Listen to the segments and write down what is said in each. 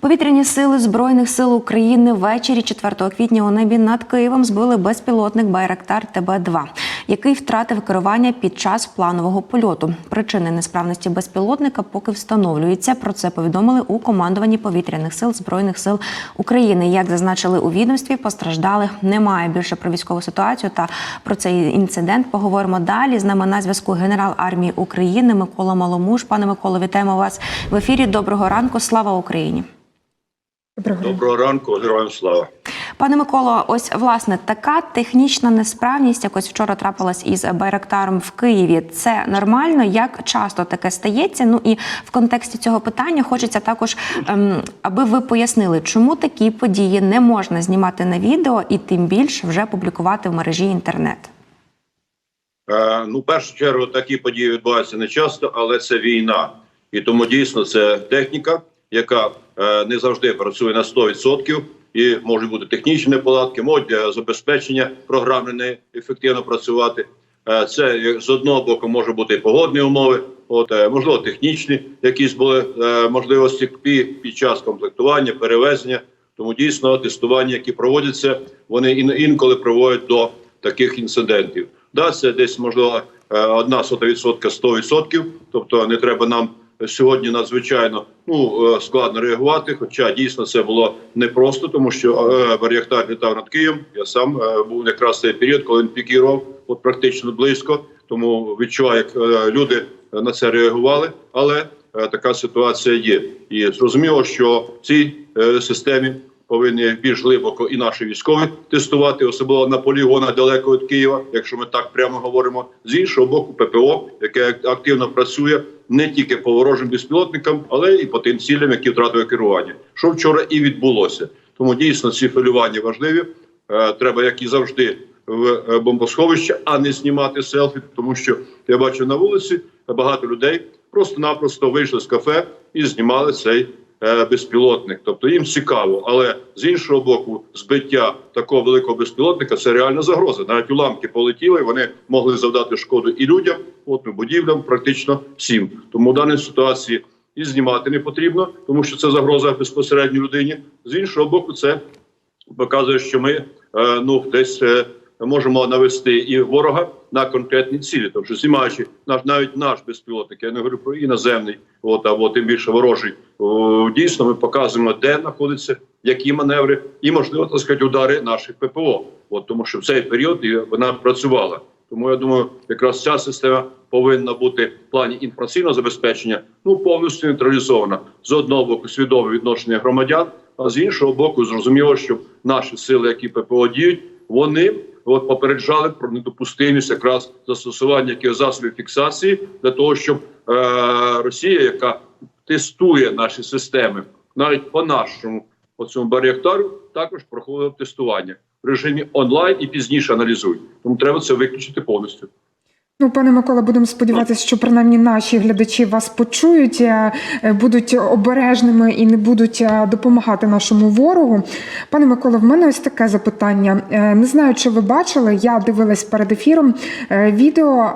Повітряні сили збройних сил України ввечері 4 квітня у небі над Києвом збили безпілотник Байрактар ТБ-2, який втратив керування під час планового польоту. Причини несправності безпілотника поки встановлюються. Про це повідомили у командуванні повітряних сил збройних сил України. Як зазначили у відомстві, постраждалих немає. Більше про військову ситуацію та про цей інцидент поговоримо далі. З нами на зв'язку генерал армії України Микола Маломуш. Пане Миколо, вітаємо вас в ефірі. Доброго ранку. Слава Україні. Доброго. Доброго ранку, героям слава. Пане Миколо, ось власне така технічна несправність якось вчора трапилась із Байрактаром в Києві. Це нормально? Як часто таке стається? Ну і в контексті цього питання хочеться також, ем, аби ви пояснили, чому такі події не можна знімати на відео і тим більше вже публікувати в мережі інтернет. Е, ну, в першу чергу, такі події відбуваються не часто, але це війна. І тому дійсно це техніка, яка е, не завжди працює на 100%. І можуть бути технічні неполадки, можуть е, забезпечення програми не ефективно працювати. Е, це з одного боку може бути і погодні умови, от можливо, технічні якісь були можливості під, час комплектування, перевезення. Тому дійсно тестування, які проводяться, вони ін- інколи приводять до таких інцидентів. Да, це десь можливо одна сота відсотка 100%, тобто не треба нам сьогодні надзвичайно ну е, складно реагувати. Хоча дійсно це було непросто, тому що е, Бар'яхтар літав над Києвом. Я сам е, був якраз цей період, коли він пікірував, от практично близько. Тому відчуваю, як люди на це реагували, але така ситуація є. І зрозуміло, що в цій системі повинні більш глибоко і наші військові тестувати, особливо на полігонах далеко від Києва, якщо ми так прямо говоримо. З іншого боку, ППО, яке активно працює не тільки по ворожим безпілотникам, але і по тим цілям, які втратили керування. Що вчора і відбулося. Тому дійсно ці хвилювання важливі. Е, Треба, як і завжди, в е, бомбосховище, а не знімати селфі, тому що я бачу на вулиці багато людей просто-напросто вийшли з кафе і знімали цей безпілотник. Тобто їм цікаво, але з іншого боку, збиття такого великого безпілотника це реальна загроза. Навіть уламки полетіли, вони могли завдати шкоду і людям, от і будівлям, практично всім. Тому в даній ситуації і знімати не потрібно, тому що це загроза безпосередньо людині. З іншого боку, це показує, що ми е, ну десь е, можемо навести і ворога на конкретні цілі. Тому що знімаючи наш навіть наш безпілотник, я не говорю про іноземний, от або тим більше ворожий. О, дійсно, ми показуємо, де знаходиться, які маневри, і можливо так сказати, удари наших ППО. От тому, що в цей період вона працювала. Тому я думаю, якраз ця система повинна бути в плані інформаційного забезпечення ну повністю нейтралізована з одного боку свідоме відношення громадян, а з іншого боку, зрозуміло, що наші сили, які ППО діють, вони от попереджали про недопустимість якраз застосування засобів фіксації для того, щоб е, Росія, яка тестує наші системи, навіть по нашому по цьому бар'єктару, також проходила тестування в режимі онлайн і пізніше аналізують. Тому треба це виключити повністю. Ну, пане Микола, будемо сподіватися, що принаймні наші глядачі вас почують, е, будуть обережними і не будуть е, допомагати нашому ворогу. Пане Микола, в мене ось таке запитання. Е, Не знаю, чи ви бачили, я дивилась перед ефіром відео,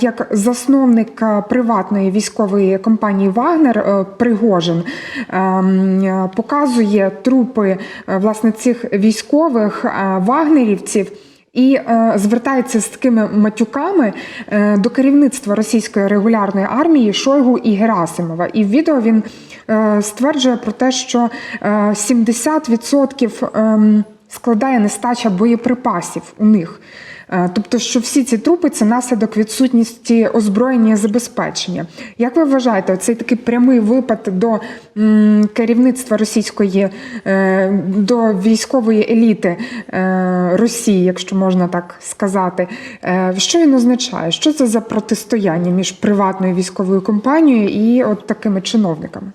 як засновник приватної військової компанії Вагнер Пригожин показує трупи власне цих військових вагнерівців. І е, звертається з такими матюками е, до керівництва російської регулярної армії Шойгу і Герасимова. І в відео він е, стверджує про те, що е, 70% ем, складає нестача боєприпасів у них. Е, Тобто, що всі ці трупи це наслідок відсутності озброєння і забезпечення. Як ви вважаєте, цей такий прямий випад до керівництва російської е, до військової еліти е, Росії, якщо можна так сказати, що він означає? Що це за протистояння між приватною військовою компанією і от такими чиновниками?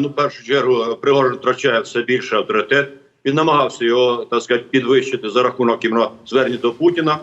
Ну, в першу чергу, Пригожин втрачає все більше авторитет. Він намагався його так сказати, підвищити за рахунок іменно звернення до Путіна,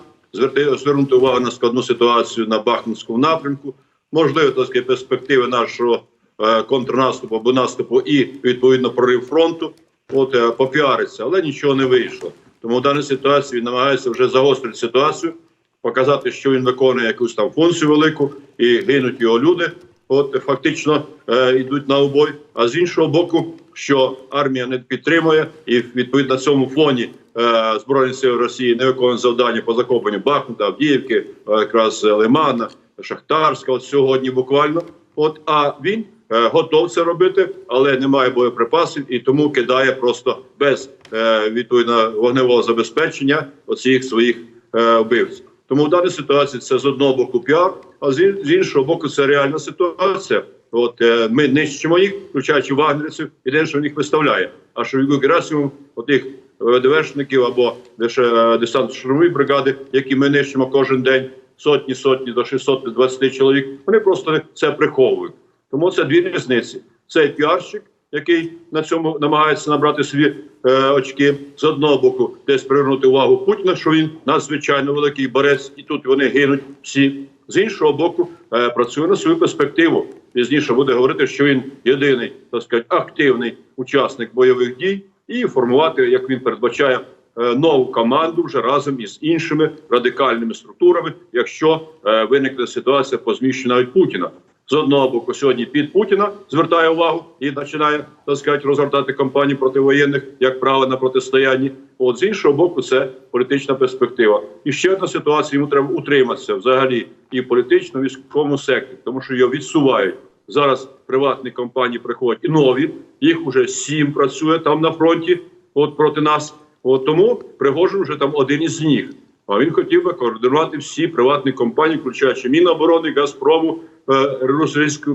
звернути увагу на складну ситуацію на Бахмутському напрямку. Можливо, так сказати, перспективи нашого е, контрнаступу або наступу і відповідно прорив фронту. От е, попіариться, але нічого не вийшло. Тому в даній ситуації він намагається вже загострити ситуацію, показати, що він виконує якусь там функцію велику, і гинуть його люди. от фактично е, йдуть на обой. А з іншого боку, що армія не підтримує, і відповідно на цьому фоні е, збройні сили Росії не виконують завдання по захопленню Бахмута, Авдіївки, е, якраз Лимана, Шахтарська. От сьогодні буквально. От а він е, готов це робити, але немає боєприпасів і тому кидає просто без е, відповідно вогневого забезпечення оцих своїх е, вбивців. Тому в даній ситуації це з одного боку піар, а з іншого боку, це реальна ситуація. От е, ми нищимо їх, включаючи вагнерівців, і день, що їх виставляє. А Шойгу Герасимов, отих е, ДВшників або десант штурмової бригади, які ми нищимо кожен день, сотні, сотні до 620 чоловік. Вони просто це приховують. Тому це дві різниці. Цей піарщик, який на цьому намагається набрати собі е, очки, з одного боку, десь привернути увагу Путіна, що він надзвичайно великий борець, і тут вони гинуть всі. З іншого боку, е, працює на свою перспективу. Пізніше буде говорити, що він єдиний, так сказати, активний учасник бойових дій, і формувати, як він передбачає, е, нову команду вже разом із іншими радикальними структурами, якщо е, виникне ситуація по зміщенню навіть Путіна. З одного боку, сьогодні під Путіна звертає увагу і починає так сказати, розгортати кампанію противоєнних як право на протистоянні. От з іншого боку, це політична перспектива. І ще одна ситуація: йому треба утриматися взагалі і в політичному, військовому секторі, тому що його відсувають. Зараз приватні компанії приходять і нові. Їх уже сім працює там на фронті. От проти нас. От тому Пригожин вже там один із них. А він хотів би координувати всі приватні компанії, включаючи Міноборони, Газпрому,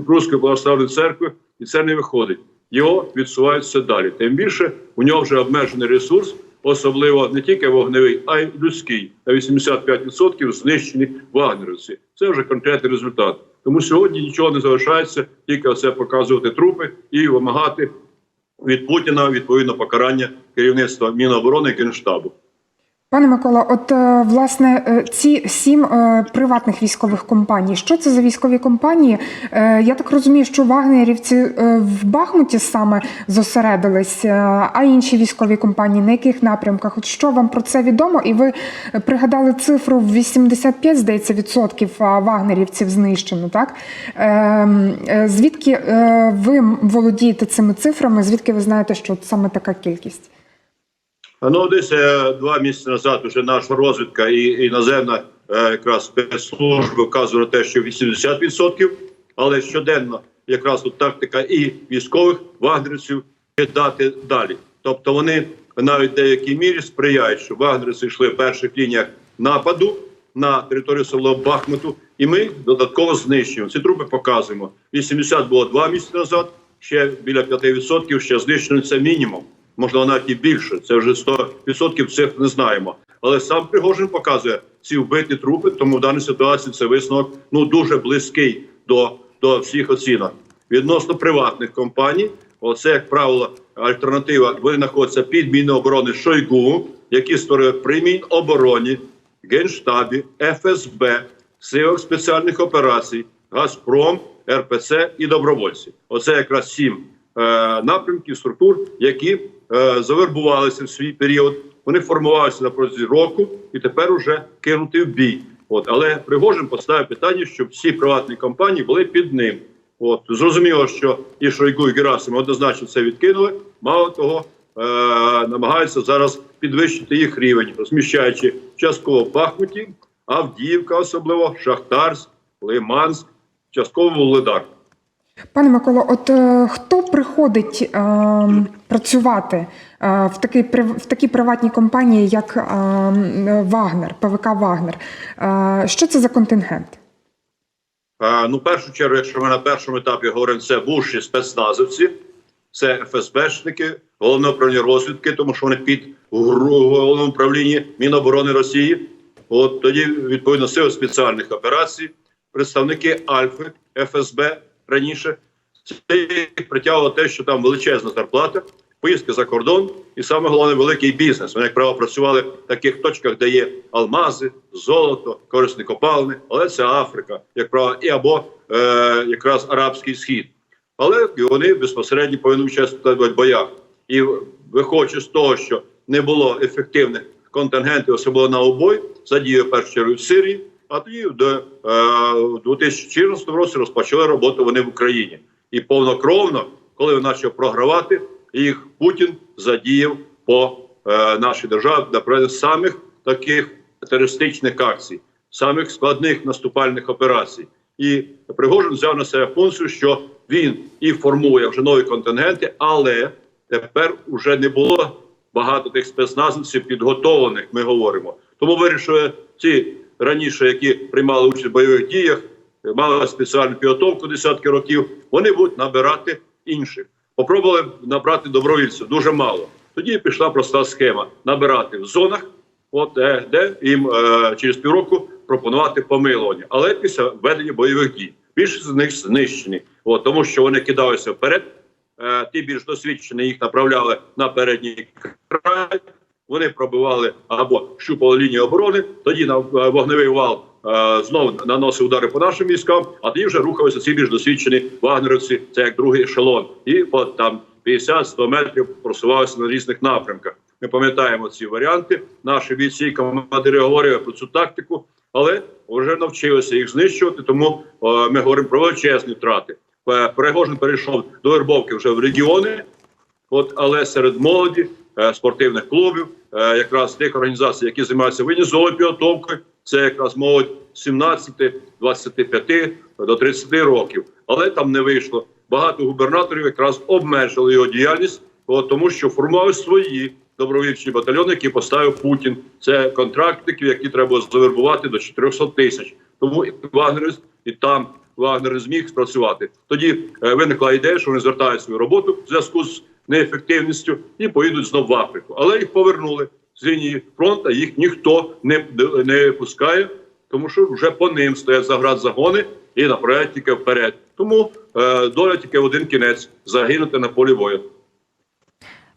Руської православної церкви, і це не виходить. Його відсувають все далі. Тим більше у нього вже обмежений ресурс, особливо не тільки вогневий, а й людський. На 85% знищені вагнерівці. Це вже конкретний результат. Тому сьогодні нічого не залишається, тільки оце показувати трупи і вимагати від Путіна відповідно покарання керівництва Міноборони і Генштабу. Пане Микола, от е, власне е, ці сім е, приватних військових компаній. Що це за військові компанії? Я так розумію, що вагнерівці в Бахмуті саме зосередились, а інші військові компанії на яких напрямках? От що вам про це відомо? І ви пригадали цифру в 85, здається, відсотків вагнерівців знищено. Так Е, е, звідки ви володієте цими цифрами? Звідки ви знаєте, що саме така кількість? Ну, десь е, два місяці назад вже наша розвідка і іноземна е, якраз спецслужби вказували те, що 80%, але щоденно якраз тут тактика і військових вагнерівців кидати далі. Тобто вони навіть в деякій мірі сприяють, що вагнерівці йшли в перших лініях нападу на територію села Бахмуту, і ми додатково знищуємо. Ці трупи показуємо. 80 було два місяці назад, ще біля 5% ще знищено це мінімум. Можливо, навіть і більше. Це вже 100% цих не знаємо. Але сам Пригожин показує ці вбиті трупи, тому в даній ситуації це висновок ну дуже близький до, до всіх оцінок. Відносно приватних компаній, оце, як правило, альтернатива. Вони знаходяться під Міноборони Шойгу, які створили при Мінобороні, Генштабі, ФСБ, Силах спеціальних операцій, Газпром, РПЦ і добровольці. Оце якраз сім е, напрямків структур, які е, завербувалися в свій період. Вони формувалися на протязі року і тепер уже кинуті в бій. От але Пригожин поставив питання, щоб всі приватні компанії були під ним. От зрозуміло, що і Шойгу, і Герасимов однозначно це відкинули. Мало того, е, намагаються зараз підвищити їх рівень, розміщаючи частково в Бахмуті, Авдіївка, особливо Шахтарськ, Лиманськ, частково Вугледар. Пане Миколо, от е, хто приходить е, працювати е, в, прив- в такі приватні компанії, як е, Вагнер, ПВК Вагнер? Е, що це за контингент? Е, ну, в першу чергу, якщо ми на першому етапі говоримо, це бувші спецназовці, це ФСБшники, головне управління розвідки, тому що вони під головним управління Міноборони Росії. От тоді відповідно сил спеціальних операцій, представники Альфи ФСБ раніше. Це притягувало те, що там величезна зарплата, поїздки за кордон, і саме головне великий бізнес. Вони, як правило, працювали в таких точках, де є алмази, золото, корисні копалини, але це Африка, як правило, і або е, якраз Арабський схід. Але вони безпосередньо повинні участвувати в боях. І виходячи з того, що не було ефективних контингентів, особливо на обой, задіяли в першу чергу в Сирії, а тоді в е, 2014 році розпочали роботу вони в Україні. І повнокровно, коли він почав програвати, їх Путін задіяв по е, нашій державі для проведення самих таких терористичних акцій, самих складних наступальних операцій. І Пригожин взяв на себе функцію, що він і формує вже нові контингенти, але тепер вже не було багато тих спецназівців підготовлених. Ми говоримо. Тому вирішили ці раніше, які приймали участь в бойових діях, мали спеціальну підготовку десятки років. Вони будуть набирати інших. Попробували набрати добровольців дуже мало. Тоді пішла проста схема: набирати в зонах, от де, де їм е, через півроку пропонувати помилування, але після ведення бойових дій. Більшість з них знищені, от, тому що вони кидалися вперед. Е, ті більш досвідчені їх направляли на передній край. Вони пробивали або щупали лінію оборони. Тоді на е, вогневий вал е, знову наносив удари по нашим військам, а тоді вже рухалися ці більш досвідчені вагнерівці. Це як другий ешелон, і по там 50-100 метрів просувалися на різних напрямках. Ми пам'ятаємо ці варіанти. Наші бійці командири говорили про цю тактику, але вже навчилися їх знищувати. Тому е, ми говоримо про величезні втрати. Е, Пригожин перейшов до вербовки вже в регіони. От, але серед молоді, спортивних клубів, е, якраз тих організацій, які займаються винізовою підготовкою, це якраз молодь 17, 25 до 30 років. Але там не вийшло. Багато губернаторів якраз обмежили його діяльність, тому що формували свої добровольчі батальйони, які поставив Путін. Це контрактників, які треба завербувати до 400 тисяч. Тому і Вагнер і там Вагнер зміг спрацювати. Тоді е, виникла ідея, що вони звертають свою роботу в зв'язку з неефективністю і поїдуть знов в Африку. Але їх повернули з лінії фронту. Їх ніхто не, не пускає, тому що вже по ним стоять заградзагони і направляють тільки вперед. Тому е, доля тільки один кінець загинути на полі бою.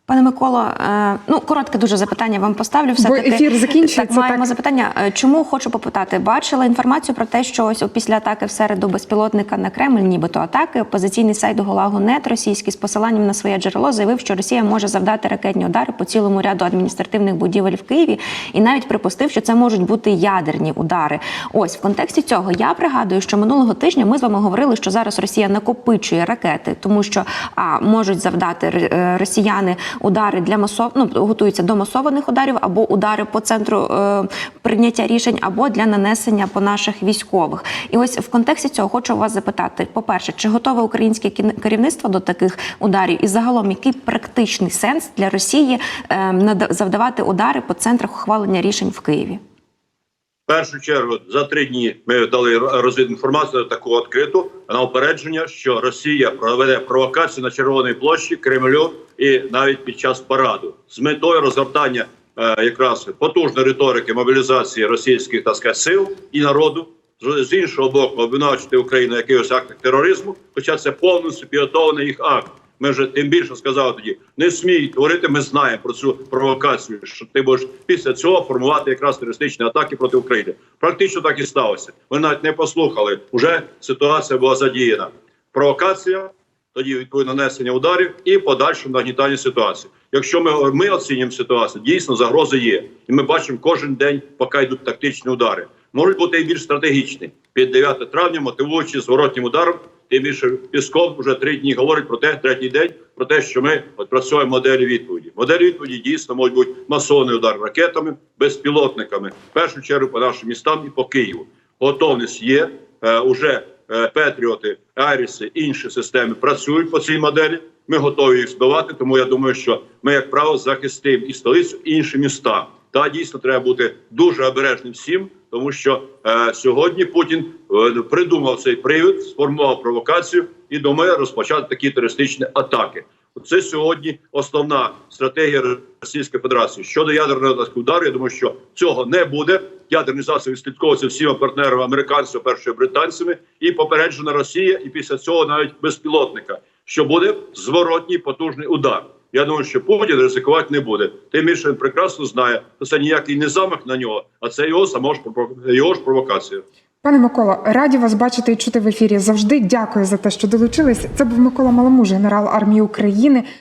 Пане Миколо, е, ну коротке дуже запитання вам поставлю. Все Бо таки ефір закінчується, Так, маємо так. запитання. Е, Чому хочу попитати? Бачила інформацію про те, що ось після атаки в середу безпілотника на Кремль, нібито атаки, опозиційний сайт Голагу.нет російський з посиланням на своє джерело заявив, що Росія може завдати ракетні удари по цілому ряду адміністративних будівель в Києві, і навіть припустив, що це можуть бути ядерні удари. Ось в контексті цього я пригадую, що минулого тижня ми з вами говорили, що зараз Росія накопичує ракети, тому що а можуть завдати е, росіяни удари для масов... ну, готуються до масованих ударів або удари по центру е, прийняття рішень, або для нанесення по наших військових. І ось в контексті цього хочу вас запитати: по-перше, чи готове українське керівництво до таких ударів? І загалом, який практичний сенс для Росії е, завдавати удари по центрах ухвалення рішень в Києві? Першу чергу за три дні ми дали розвідінформацію таку відкриту на упередження, що Росія проведе провокацію на Червоній площі Кремлю і навіть під час параду з метою розгортання е, якраз потужної риторики мобілізації російських так сказати, сил і народу. З іншого боку, обвинувачити Україну якихось актах тероризму, хоча це повністю підготовлений їх акт. Ми вже тим більше сказали тоді: не смій творити. Ми знаємо про цю провокацію. Що ти будеш після цього формувати якраз терористичні атаки проти України? Практично так і сталося. Ми навіть не послухали. Уже ситуація була задіяна. Провокація, тоді відповідно нанесення ударів і подальше нагнітання ситуації. Якщо ми, ми оцінюємо ситуацію, дійсно загрози є, і ми бачимо кожен день, поки йдуть тактичні удари. Можуть бути і більш стратегічні. Під 9 травня, мотивуючи зворотнім ударом, тим більше Пісков вже три дні говорить про те, третій день про те, що ми працюємо моделі відповіді. Моделі відповіді дійсно можуть бути масований удар ракетами, безпілотниками. В першу чергу по нашим містам і по Києву. Готовність є. Е, уже е, Петріоти, Айріси, інші системи працюють по цій моделі. Ми готові їх збивати. Тому я думаю, що ми, як право, захистимо і столицю, і інші міста. Та дійсно треба бути дуже обережним всім, тому що е, сьогодні Путін е, придумав цей привід, сформував провокацію і думає розпочати такі терористичні атаки. Це сьогодні основна стратегія Російської Федерації щодо ядерного удару. Я думаю, що цього не буде. Ядерні засоби відслідковуються всіма партнерами американцями, першими британцями, і попереджена Росія, і після цього навіть безпілотника, що буде зворотній потужний удар. Я думаю, що Путін ризикувати не буде. Тим більше він прекрасно знає, що це ніякий не замах на нього, а це його само ж його ж провокація. Пане Микола, раді вас бачити і чути в ефірі. Завжди дякую за те, що долучились. Це був Микола Маламуж, генерал армії України.